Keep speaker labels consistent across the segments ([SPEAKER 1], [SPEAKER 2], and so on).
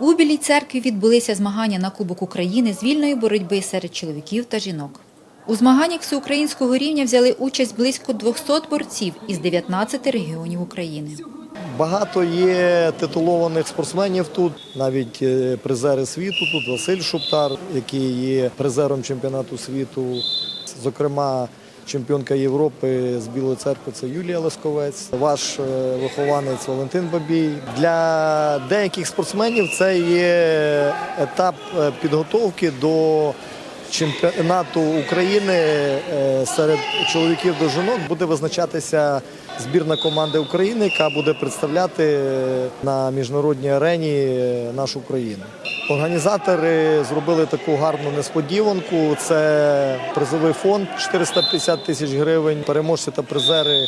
[SPEAKER 1] У Білій церкві відбулися змагання на Кубок України з вільної боротьби серед чоловіків та жінок. У змаганнях всеукраїнського рівня взяли участь близько 200 борців із 19 регіонів України.
[SPEAKER 2] Багато є титулованих спортсменів тут, навіть е, призери світу. Тут Василь Шуптар, який є призером чемпіонату світу. Зокрема, чемпіонка Європи з Білої церкви це Юлія Лесковець, ваш е, вихованець Валентин Бабій. Для деяких спортсменів це є етап е, підготовки до чемпіонату України е, серед чоловіків до жінок буде визначатися збірна команди України, яка буде представляти на міжнародній арені нашу країну. Організатори зробили таку гарну несподіванку. Це призовий фонд 450 тисяч гривень. Переможці та призери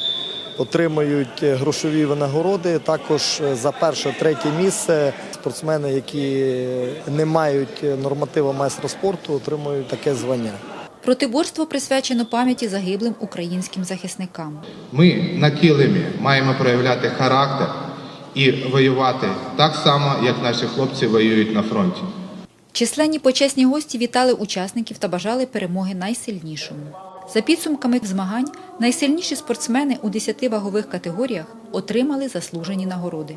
[SPEAKER 2] отримають грошові винагороди. Також е, за перше, третє місце спортсмени, які не мають норматива майстра спорту, отримують таке звання.
[SPEAKER 1] Протиборство присвячено пам'яті загиблим українським захисникам.
[SPEAKER 3] Ми на килимі маємо проявляти характер і воювати так само, як наші хлопці воюють на фронті.
[SPEAKER 1] Численні почесні гості вітали учасників та бажали перемоги найсильнішому. За підсумками змагань, найсильніші спортсмени у 10 вагових категоріях отримали заслужені нагороди.